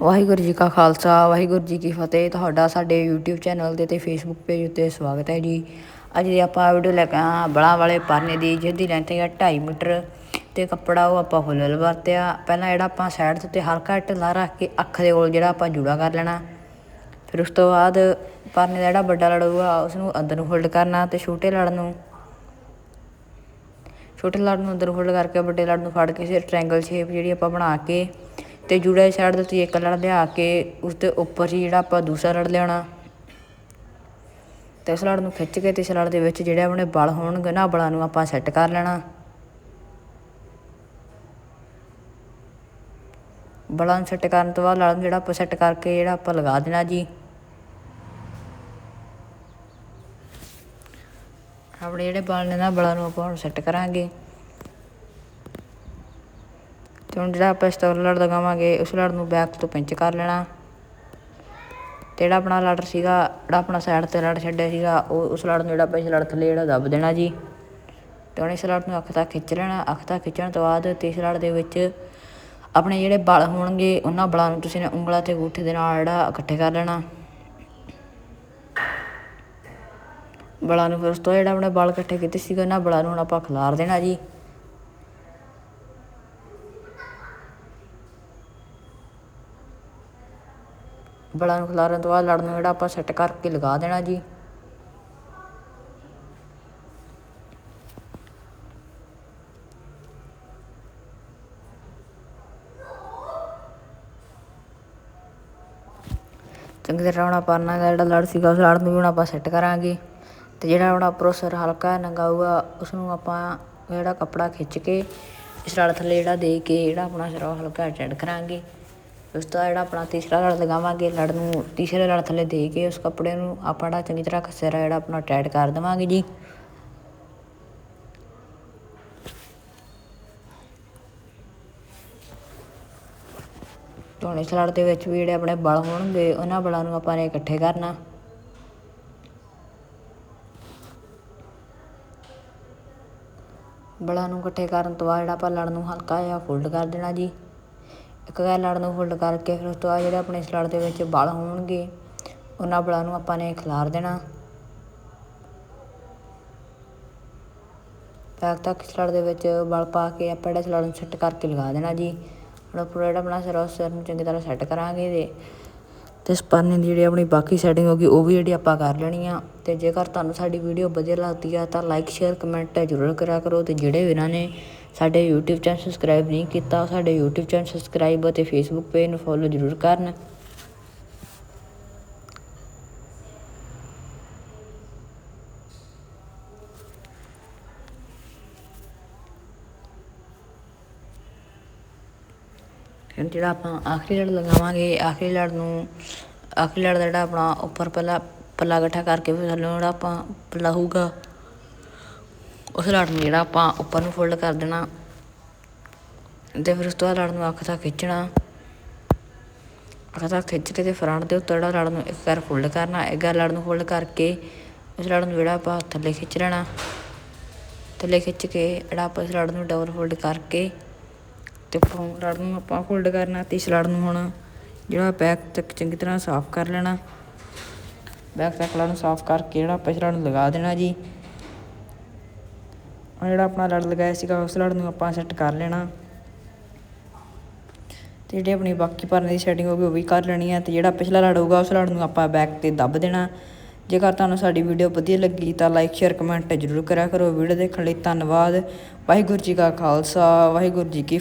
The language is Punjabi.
ਵਾਹਿਗੁਰੂ ਜੀ ਕਾ ਖਾਲਸਾ, ਵਾਹਿਗੁਰੂ ਜੀ ਕੀ ਫਤਿਹ। ਤੁਹਾਡਾ ਸਾਡੇ YouTube ਚੈਨਲ 'ਤੇ ਤੇ Facebook ਪੇਜ ਉੱਤੇ ਸਵਾਗਤ ਹੈ ਜੀ। ਅੱਜ ਦੀ ਆਪਾਂ ਵੀਡੀਓ ਲੈ ਕੇ ਆ ਬੜਾ ਵਾਲੇ ਪਰਨੇ ਦੀ, ਜਿਹਦੀ ਲੈਂਥ ਹੈ 2.5 ਮੀਟਰ ਤੇ ਕੱਪੜਾ ਉਹ ਆਪਾਂ ਫੁੱਲ ਵਰਤਿਆ। ਪਹਿਲਾਂ ਜਿਹੜਾ ਆਪਾਂ ਸਾਈਡ ਦੇ ਉੱਤੇ ਹਲਕਾ ਢਿੱਲਾ ਰੱਖ ਕੇ ਅੱਖ ਦੇ ਕੋਲ ਜਿਹੜਾ ਆਪਾਂ ਜੂੜਾ ਕਰ ਲੈਣਾ। ਫਿਰ ਉਸ ਤੋਂ ਬਾਅਦ ਪਰਨੇ ਦਾ ਜਿਹੜਾ ਵੱਡਾ ਲੜ ਉਸ ਨੂੰ ਅੰਦਰ ਨੂੰ ਫੋਲਡ ਕਰਨਾ ਤੇ ਛੋਟੇ ਲੜ ਨੂੰ, ਛੋਟੇ ਲੜ ਨੂੰ ਅੰਦਰ ਫੋਲਡ ਕਰਕੇ ਵੱਡੇ ਲੜ ਨੂੰ ਫੜ ਕੇ ਫਿਰ ਟ੍ਰਾਇੰਗਲ ਸ਼ੇਪ ਜਿਹੜੀ ਆਪਾਂ ਬਣਾ ਕੇ ਅਤੇ ਜੂੜੇ ਦੀ ਸਾਈਡ ਦੇ ਉੱਤੇ ਇੱਕ ਲੜ ਲਿਆ ਕੇ ਉਸ ਦੇ ਉੱਪਰ ਹੀ ਜਿਹੜਾ ਆਪਾਂ ਦੂਸਰਾ ਲੜ ਲਿਆਉਣਾ। ਅਤੇ ਉਸ ਲੜ ਨੂੰ ਖਿੱਚ ਕੇ ਅਤੇ ਇਸ ਲੜ ਦੇ ਵਿੱਚ ਜਿਹੜੇ ਆਪਣੇ ਬਲ ਹੋਣਗੇ ਨਾ, ਬਲਾਂ ਨੂੰ ਆਪਾਂ ਸੈੱਟ ਕਰ ਲੈਣਾ। ਬਲਾਂ ਨੂੰ ਸੈੱਟ ਕਰਨ ਤੋਂ ਬਾਅਦ ਲੜ ਨੂੰ ਜਿਹੜਾ ਆਪਾਂ ਸੈੱਟ ਕਰਕੇ ਜਿਹੜਾ ਆਪਾਂ ਲਗਾ ਦੇਣਾ ਜੀ। ਆਪਣੇ ਜਿਹੜੇ ਬਲ ਨੇ ਨਾ, ਬਲਾਂ ਨੂੰ ਆਪਾਂ ਹੁਣ ਸੈੱਟ ਕਰਾਂਗੇ। ਤੇ ਹੁਣ ਜਿਹੜਾ ਆਪਾਂ ਇਸ ਤੋਂ ਲੜ ਲਗਾਵਾਂਗੇ, ਉਸ ਲੜ ਨੂੰ ਬੈਕ ਤੋਂ ਪਿੰਚ ਕਰ ਲੈਣਾ। ਤੇ ਜਿਹੜਾ ਆਪਣਾ ਲੜ ਸੀਗਾ, ਜਿਹੜਾ ਆਪਣਾ ਸਾਈਡ ਤੇ ਲੜ ਛੱਡਿਆ ਸੀਗਾ, ਉਹ ਉਸ ਲੜ ਨੂੰ ਜਿਹੜਾ ਆਪਾਂ ਇਸ ਲੜ ਥੱਲੇ ਜਿਹੜਾ ਦੱਬ ਦੇਣਾ ਜੀ। ਤੇ ਹੁਣ ਇਸ ਲੜ ਨੂੰ ਅੱਖ ਤੱਕ ਖਿੱਚ ਲੈਣਾ। ਅੱਖ ਤੱਕ ਖਿੱਚਣ ਤੋਂ ਬਾਅਦ ਤੇ ਇਸ ਲੜ ਦੇ ਵਿੱਚ ਆਪਣੇ ਜਿਹੜੇ ਬਲ ਹੋਣਗੇ, ਉਹਨਾਂ ਬਲਾਂ ਨੂੰ ਤੁਸੀਂ ਨੇ ਉਂਗਲਾਂ ਤੇ ਅੰਗੂਠੇ ਦੇ ਨਾਲ ਜਿਹੜਾ ਇਕੱਠੇ ਕਰ ਲੈਣਾ। ਬਲਾਂ ਨੂੰ ਫਿਰ ਉਸ ਤੋਂ ਜਿਹੜਾ ਆਪਣੇ ਬਲ ਇਕੱਠੇ ਕੀਤੇ ਸੀਗੇ, ਉਹਨਾਂ ਬਲਾਂ ਨੂੰ ਹੁਣ ਆਪਾਂ ਖਿਲਾਰ ਦੇਣਾ ਜੀ। ਬਲਾਂ ਨੂੰ ਖਿਲਾਰਨ ਤੋਂ ਬਾਅਦ ਲੜ ਨੂੰ ਜਿਹੜਾ ਆਪਾਂ ਸੈੱਟ ਕਰਕੇ ਲਗਾ ਦੇਣਾ ਜੀ। ਚੰਗੀ ਤਰ੍ਹਾਂ ਆਪਣਾ ਪਰਨਾ ਦਾ ਜਿਹੜਾ ਲੜ ਸੀਗਾ ਉਸ ਲੜ ਨੂੰ ਵੀ ਹੁਣ ਆਪਾਂ ਸੈੱਟ ਕਰਾਂਗੇ। ਤੇ ਜਿਹੜਾ ਆਪਣਾ ਪ੍ਰੋਸੈਸਰ ਹਲਕਾ ਨੰਗਾ ਹੋਊਗਾ ਉਸ ਨੂੰ ਆਪਾਂ ਜਿਹੜਾ ਕੱਪੜਾ ਖਿੱਚ ਕੇ ਇਸ ਲੜ ਥੱਲੇ ਜਿਹੜਾ ਦੇ ਕੇ ਜਿਹੜਾ ਆਪਣਾ ਸਿਰਾ ਹਲਕਾ ਅਟੈਂਡ ਕਰਾਂਗੇ। ਉਸ ਤੋਂ ਜਿਹੜਾ ਆਪਣਾ ਤੀਸਰਾ ਲੜ ਲਗਾਵਾਂਗੇ ਲੜ ਨੂੰ ਤੀਸਰੇ ਲੜ ਥੱਲੇ ਦੇ ਕੇ ਉਸ ਕੱਪੜੇ ਨੂੰ ਆਪਾਂ ਜਿਹੜਾ ਚੰਗੀ ਤਰ੍ਹਾਂ ਸਿਰਾ ਜਿਹੜਾ ਆਪਣਾ ਟੈਡ ਕਰ ਦੇਵਾਂਗੇ ਜੀ। ਧੋਣੇ ਸਲੜ ਦੇ ਵਿੱਚ ਵੀ ਜਿਹੜੇ ਆਪਣੇ ਬਲ ਹੋਣਗੇ, ਉਹਨਾਂ ਬਲਾਂ ਨੂੰ ਆਪਾਂ ਨੇ ਇਕੱਠੇ ਕਰਨਾ। ਬਲਾਂ ਨੂੰ ਇਕੱਠੇ ਕਰਨ ਤੋਂ ਬਾਅਦ ਜਿਹੜਾ ਆਪਾਂ ਲੜ ਨੂੰ ਹਲਕਾ ਜਿਹਾ ਫੋਲਡ ਕਰ ਦੇਣਾ ਜੀ। ਇੱਕ ਗੈਰ ਲੜ ਨੂੰ ਫੋਲਡ ਕਰਕੇ ਫਿਰ ਉਸ ਤੋਂ ਬਾਅਦ ਜਿਹੜੇ ਆਪਣੇ ਸਲਾੜ ਦੇ ਵਿੱਚ ਬਲ ਹੋਣਗੇ, ਉਹਨਾਂ ਬਲਾਂ ਨੂੰ ਆਪਾਂ ਨੇ ਖਿਲਾਰ ਦੇਣਾ। ਬੈਕ ਤੱਕ ਸਲੜ ਦੇ ਵਿੱਚ ਬਲ ਪਾ ਕੇ ਆਪਾਂ ਜਿਹੜਾ ਸਲੜ ਨੂੰ ਸੈੱਟ ਕਰਕੇ ਲਗਾ ਦੇਣਾ ਜੀ। ਹੁਣ ਪੂਰਾ ਜਿਹੜਾ ਆਪਣਾ ਸਿਰ ਉਸ ਸਿਰ ਨੂੰ ਚੰਗੀ ਤਰ੍ਹਾਂ ਸੈੱਟ ਕਰਾਂਗੇ ਤੇ ਤੇ ਸਪਰਨੇ ਦੀ ਜਿਹੜੀ ਆਪਣੀ ਬਾਕੀ ਸੈਟਿੰਗ ਹੋਗੀ ਉਹ ਵੀ ਜਿਹੜੀ ਆਪਾਂ ਕਰ ਲੈਣੀ ਆ। ਤੇ ਜੇਕਰ ਤੁਹਾਨੂੰ ਸਾਡੀ ਵੀਡੀਓ ਵਧੀਆ ਲੱਗਦੀ ਆ ਤਾਂ ਲਾਈਕ ਸ਼ੇਅਰ ਕਮੈਂਟ ਜ਼ਰੂਰ ਕਰਿਆ ਕਰੋ ਤੇ ਜਿਹੜੇ ਵੀ ਇਹਨਾਂ ਨੇ ਸਾਡੇ YouTube ਚੈਨਲ ਸਬਸਕ੍ਰਾਈਬ ਨਹੀਂ ਕੀਤਾ, ਸਾਡੇ YouTube ਚੈਨਲ ਸਬਸਕ੍ਰਾਈਬ ਅਤੇ Facebook ਪੇਜ ਨੂੰ ਫੋਲੋ ਜ਼ਰੂਰ ਕਰਨ। ਜਿਹੜਾ ਆਪਾਂ ਆਖਰੀ ਲੜ ਲਗਾਵਾਂਗੇ, ਆਖਰੀ ਲੜ ਨੂੰ, ਆਖਰੀ ਲੜ ਦਾ ਜਿਹੜਾ ਆਪਣਾ ਉੱਪਰ ਪਹਿਲਾਂ ਪੱਲਾ ਇਕੱਠਾ ਕਰਕੇ ਫਿਰ ਥੱਲੇ ਜਿਹੜਾ ਆਪਾਂ ਪੱਲਾ ਹੋਊਗਾ। ਉਸ ਲੜ ਨੂੰ ਜਿਹੜਾ ਆਪਾਂ ਉੱਪਰ ਨੂੰ ਫੋਲਡ ਕਰ ਦੇਣਾ ਤੇ ਫਿਰ ਉਸ ਤੋਂ ਬਾਅਦ ਲੜ ਨੂੰ ਅੱਖ ਤੱਕ ਖਿੱਚਣਾ ਅੱਖ ਤੱਕ ਖਿੱਚ ਕੇ ਤੇ ਫਰੰਟ ਦੇ ਉੱਤੇ ਜਿਹੜਾ ਲੜ ਨੂੰ ਇੱਕ ਵਾਰ ਫੋਲਡ ਕਰਨਾ ਇੱਕ ਵਾਰ ਲੜ ਨੂੰ ਫੋਲਡ ਕਰਕੇ ਉਸ ਲੜ ਨੂੰ ਜਿਹੜਾ ਆਪਾਂ ਥੱਲੇ ਖਿੱਚ ਲੈਣਾ ਥੱਲੇ ਖਿੱਚ ਕੇ ਜਿਹੜਾ ਆਪਾਂ ਇਸ ਲੜ ਨੂੰ ਡਬਲ ਫੋਲਡ ਕਰਕੇ ਤੇ ਲੜ ਨੂੰ ਆਪਾਂ ਫੋਲਡ ਕਰਨਾ ਤੇ ਇਸ ਲੜ ਨੂੰ ਹੁਣ ਜਿਹੜਾ ਬੈਕ ਤੱਕ ਚੰਗੀ ਤਰ੍ਹਾਂ ਸਾਫ਼ ਕਰ ਲੈਣਾ ਬੈਕ ਤੱਕ ਲੜ ਨੂੰ ਸਾਫ਼ ਕਰਕੇ ਜਿਹੜਾ ਆਪਾਂ ਇਸ ਲੜ ਨੂੰ ਲਗਾ ਦੇਣਾ ਜੀ ਆ ਜਿਹੜਾ ਆਪਣਾ ਲੜ ਲਗਾਇਆ ਸੀਗਾ, ਉਸ ਲੜ ਨੂੰ ਆਪਾਂ ਸੈੱਟ ਕਰ ਲੈਣਾ। ਤੇ ਜਿਹੜੀ ਆਪਣੀ ਬਾਕੀ ਪਰਨੇ ਦੀ ਸੈਟਿੰਗ ਹੋਊਗੀ, ਉਹ ਵੀ ਕਰ ਲੈਣੀ ਹੈ ਤੇ ਜਿਹੜਾ ਪਿਛਲਾ ਲੜ ਹੋਊਗਾ, ਉਸ ਲੜ ਨੂੰ ਆਪਾਂ ਬੈਕ ਤੇ ਦੱਬ ਦੇਣਾ। ਜੇਕਰ ਤੁਹਾਨੂੰ ਸਾਡੀ ਵੀਡੀਓ ਵਧੀਆ ਲੱਗੀ, ਤਾਂ ਲਾਈਕ ਸ਼ੇਅਰ ਕਮੈਂਟ ਜ਼ਰੂਰ ਕਰਿਆ ਕਰੋ। ਵੀਡੀਓ ਦੇਖਣ ਲਈ ਧੰਨਵਾਦ। ਵਾਹਿਗੁਰੂ ਜੀ ਕਾ ਖਾਲਸਾ, ਵਾਹਿਗੁਰੂ ਜੀ ਕੀ